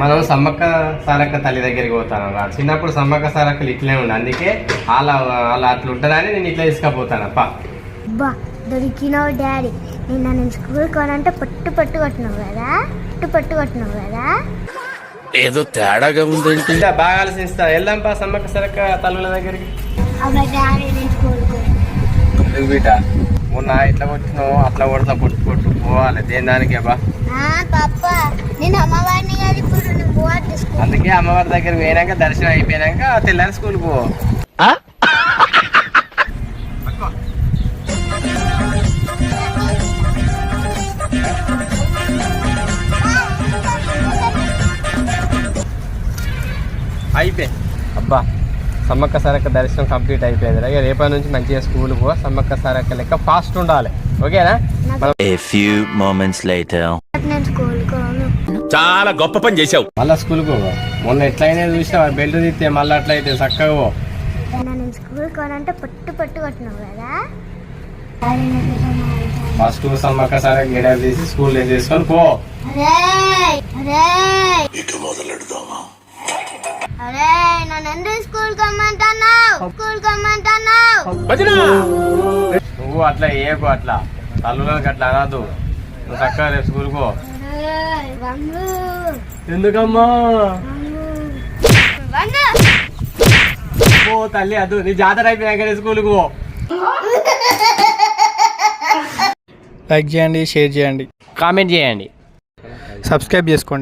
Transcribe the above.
మనం సమ్మక్క సారక్క తల్లి దగ్గరికి పోతాను రా. చిన్నప్పుడు సమ్మక్క సారక్కలు ఇట్లే ఉండే. అందుకే అలా అలా అట్లా ఉంటుందని నేను ఇట్లా తీసుకపోతాను. అప్ప అబ్బా దొరికినావు డాడీ. నిన్న నేను స్కూల్ కొనంటే పట్టు పట్టు కొట్టినావు కదా? పట్టు పట్టు కొట్టినావు కదా? ఏదో తేడాగా ఉందేంటి? ఇంకా బాగా ఆలోచిస్తా. వెళ్దాంపా సమ్మక్క సారక్క తల్లుల దగ్గరికి. డాడీ నేను స్కూల్ ఎందుకు బీట మొన్న ఇట్లా కొట్టినావు అట్లా కొడతా కొట్టు కొట్టు పోవాలి. దేని దానికి బా? అందుకే అమ్మవారి దగ్గర పోయినాక దర్శనం అయిపోయినాక తెల్లారి స్కూల్ పో. అయిపోయి. అబ్బా. సమ్మక్క సారక్క దర్శనం కంప్లీట్ అయిపోయింది. ఇక రేపటి నుంచి మంచిగా స్కూల్ పో సమ్మక్క సారక్క లెక్క ఫాస్ట్ ఉండాలి. ఓకేనా? చాలా గొప్ప పని చేశావు. మళ్ళా స్కూల్ పో. మొన్న ఎట్లయినా చూసినా బెల్ట్ తీస్తే మళ్ళీ అట్లయితే చక్కగా పో. నిన్న నేను స్కూల్ కోనంటే పట్టు పట్టు కొట్టినావు కదా. ఫస్ట్ సమ్మక్క సారక్క గిడలు తీసి స్కూల్ తీసుకొని పో. ఇటు మొదలెడదామా? నన్ను ఎందుకు స్కూల్ కమ్మంటున్నావు స్కూల్ కమ్మంటున్నావు నువ్వు అట్లా ఏకు అట్లా. తల్లులకు అట్లా అనదు నువ్వు చక్కగా రేపు స్కూల్ వంగు. ఎందుకమ్మా? వంగు. పో తల్లి అదు నీ జాతర అయిపోయాక స్కూల్ పో. లైక్ చేయండి షేర్ చేయండి. కామెంట్ చేయండి. సబ్స్క్రైబ్ చేసుకోండి.